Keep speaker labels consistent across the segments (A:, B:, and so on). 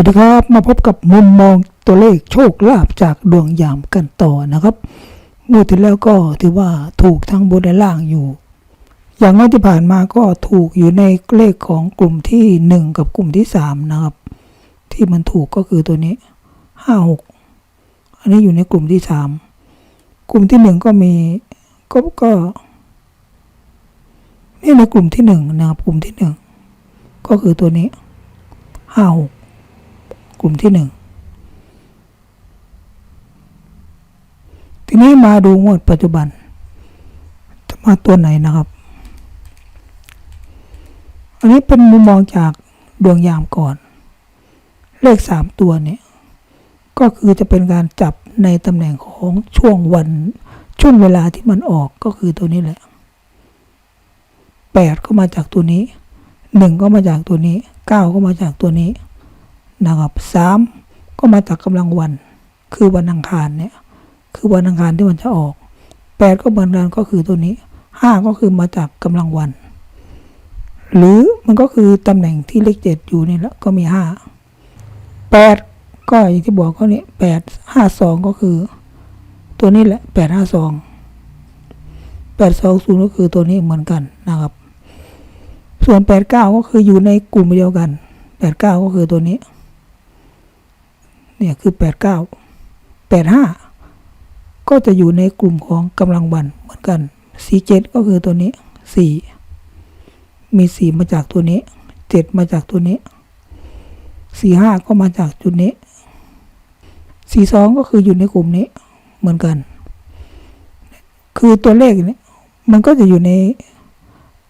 A: วัสดีครับ มาพบกับมุมมองตัวเลขโชคลาภจากดวงยามกันต่อนะครับงวดที่แล้วก็ถือว่าถูกทั้งบนและล่างอยู่ อย่างงวดที่ผ่านมาก็ถูกอยู่ในเลขของกลุ่มที่หนึ่งกับกลุ่มที่สามนะครับ ที่มันถูกก็คือตัวนี้ห้าหกอันนี้อยู่ในกลุ่มที่สามกลุ่มที่หนึ่งก็มีก็ก็นี่ในกลุ่มที่หนึ่งนะครับกลุ่มที่หนึ่งก็คือตัวนี้ห้าห กลุ่มที่หนึ่งทีนี้มาดูงวดปัจจุบัน จะมาตัวไหนนะครับ อันนี้เป็นมุมมองจากดวงยามก่อน เลขสามตัวเนี่ยก็คือจะเป็นการจับในตำแหน่งของช่วงวันช่วงเวลาที่มันออกก็คือตัวนี้แหละแปดก็มาจากตัวนี้หนึ่งก็มาจากตัวนี้เก้าก็มาจากตัวนี้ นะครับสามก็มาจากกำลังวัน คือวันอังคารเนี่ย คือวันอังคารที่มันจะออกแปดก็เหมือนกันก็คือตัวนี้ห้าก็คือมาจากกำลังวัน หรือมันก็คือตำแหน่งที่เลขเจ็ดอยู่นี่แหละก็มีห้าแปดก็อย่างที่บอกก็นี่แปดห้าสองก็คือ ตัวนี้แหละแปดห้าสองแปดสองศูนย์ก็คือตัวนี้เหมือนกันนะครับ ส่วนแปดเก้าก็คืออยู่ในกลุ่มเดียวกันแปดเก้าก็คือตัวนี้ เนี่ยคือแปดเก้าแปดห้าก็จะอยู่ในกลุ่มของกำลังวันเหมือนกันสี่เจ็ดก็คือตัวนี้สี่มีสี่มาจากตัวนี้เจ็ดมาจากตัวนี้สี่ห้าก็มาจากจุดนี้สี่สองก็คืออยู่ในกลุ่มนี้เหมือนกัน คือตัวเลขนี้มันก็จะอยู่ใน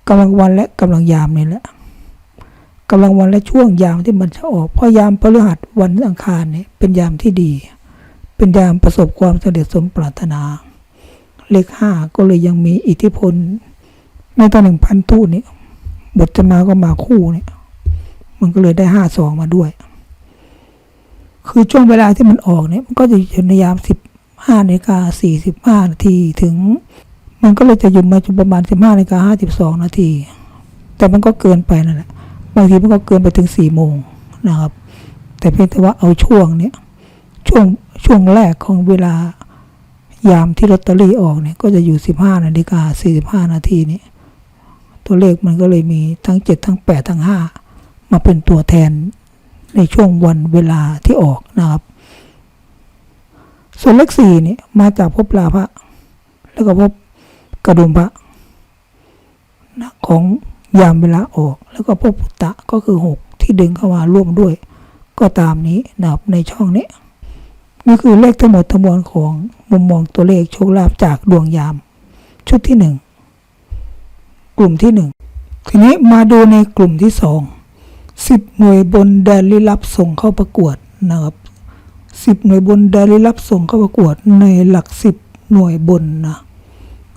A: กำลังวันและกำลังยามนี่แหละ กำลังวันและช่วงยามที่มันจะออก เพราะยามพฤหัสวันอังคารเนี่ยเป็นยามที่ดี เป็นยามประสบความสำเร็จสมปรารถนา เลขห้าก็เลยยังมีอิทธิพล ในตำแหนึ่งพันธุนี่บทจะมาก็มาคู่เนี่ยมันก็เลยได้ห้าสองมาด้วย คือช่วงเวลาที่มันออกเนี่ยมันก็จะอยู่ในยามสิบห้านาฬิกาสี่สิบห้านาทีถึง มันก็เลยจะอยู่มาจนประมาณสิบห้านาฬิกาห้าสิบสองนาที แต่มันก็เกินไปนั่นแหละ บางทีมันก็เกินไปถึงสี่โมงนะครับ แต่เพียงแต่ว่าเอาช่วงเนี้ยช่วงช่วงแรกของเวลายามที่ลอตเตอรี่ออกเนี่ยก็จะอยู่สิบห้านาฬิกาสี่สิบห้านาทีนี้ตัวเลขมันก็เลยมีทั้งเจ็ดทั้งแปดทั้งห้ามาเป็นตัวแทนในช่วงวันเวลาที่ออกนะครับ ส่วนเลขสี่นี่มาจากภพลาภะแล้วก็ภพกระดุมพระนะของ ยามเวลาออก แล้วก็พวกพุตตะก็คือหกที่ดึงเข้ามาร่วมด้วย ก็ตามนี้นะครับในช่องนี้นี่คือเลขทั้งหมดทั้งมวลของมุมมองตัวเลขโชคลาภจากดวงยาม ชุดที่หนึ่งกลุ่มที่หนึ่งทีนี้มาดูในกลุ่มที่สองสิบหน่วยบนแดนลี้ลับส่งเข้าประกวดนะครับสิบหน่วยบนแดนลี้ลับส่งเข้าประกวดในหลักสิบหน่วยบนนะ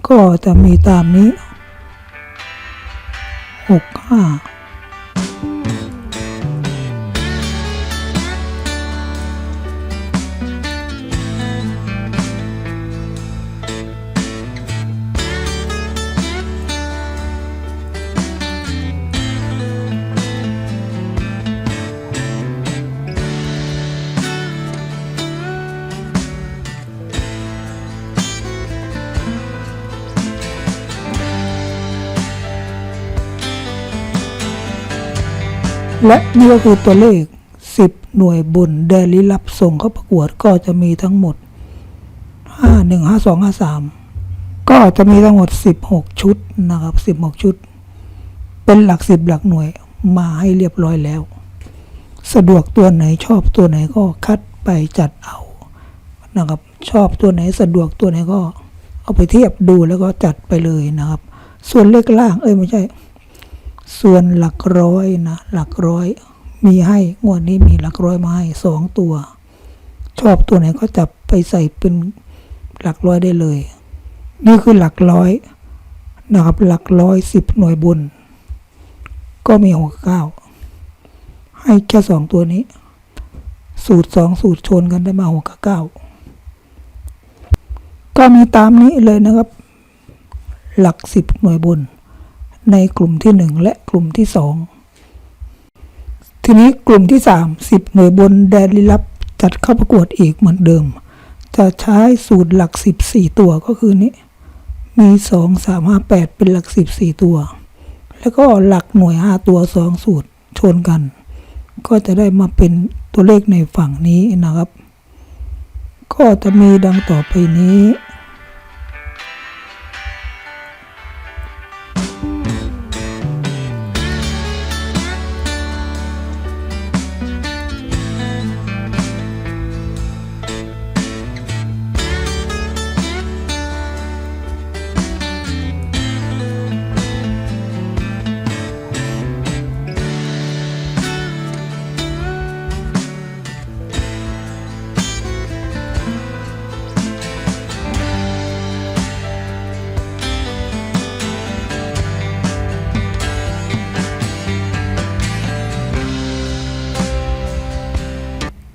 A: ก็จะมีตามนี้ หก และนี่ก็คือตัวเลข 10 หน่วยบุญแดลี้ลับส่งเข้าประกวดก็จะมีทั้งหมด 5 1 5 2 5 3 ก็จะมีทั้งหมด 16 ชุดนะครับ 16 ชุด เป็นหลัก 10 หลักหน่วยมาให้เรียบร้อยแล้ว สะดวกตัวไหนชอบตัวไหนก็คัดไปจัดเอานะครับ ชอบตัวไหนสะดวกตัวไหนก็เอาไปเทียบดูแล้วก็จัดไปเลยนะครับ ส่วนเลขล่างเอ้ยไม่ใช่ ส่วนหลักร้อยนะ หลักร้อย มีให้งวดนี้มีหลักร้อยมาให้สองตัว ชอบตัวไหนก็จับไปใส่เป็นหลักร้อยได้เลย นี่คือหลักร้อยนะครับหลักร้อยสิบหน่วยบุญก็มีหกเก้าให้แค่สองตัวนี้ สูตรสองสูตรชนกันได้มาหกกับเก้าก็มีตามนี้เลยนะครับ หลักสิบหน่วยบุญ ในกลุ่มที่หนึ่งและกลุ่มที่สองทีนี้กลุ่มที่สามสิบหน่วยบนแดนลี้ลับจัดเข้าประกวดอีกเหมือนเดิม จะใช้สูตรหลักสิบสี่ตัวก็คือนี้ มีสองสามห้าแปดเป็นหลักสิบสี่ตัว แล้วก็หลักหน่วยห้าตัวสองสูตรชนกัน ก็จะได้มาเป็นตัวเลขในฝั่งนี้นะครับ ก็จะมีดังต่อไปนี้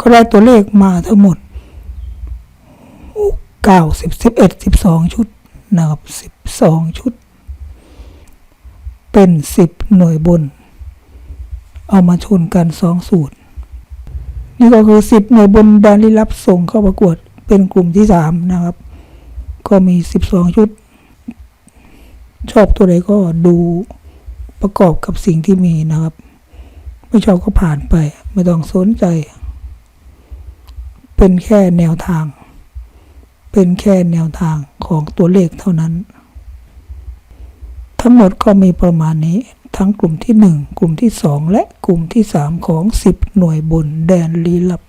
A: ก็ได้ตัวเลขมาทั้งหมดเก้าสิบสิบเอ็ดสิบสองชุดนะครับสิบสองชุด เป็นสิบหน่วยบน เอามาชนกันสองสูตร นี่ก็คือสิบหน่วยบนแดนลี้ลับส่งเข้าประกวดเป็นกลุ่มที่สามนะครับ ก็มีสิบสองชุด ชอบตัวใดก็ดูประกอบกับสิ่งที่มีนะครับ ไม่ชอบก็ผ่านไป ไม่ต้องสนใจ เป็นแค่แนวทาง เป็นแค่แนวทางของตัวเลขเท่านั้น ทั้งหมดก็มีประมาณนี้ทั้งกลุ่มที่ 1 กลุ่มที่ 2 และกลุ่มที่ 3 ของ 10 หน่วยบนแดนลี้ลับ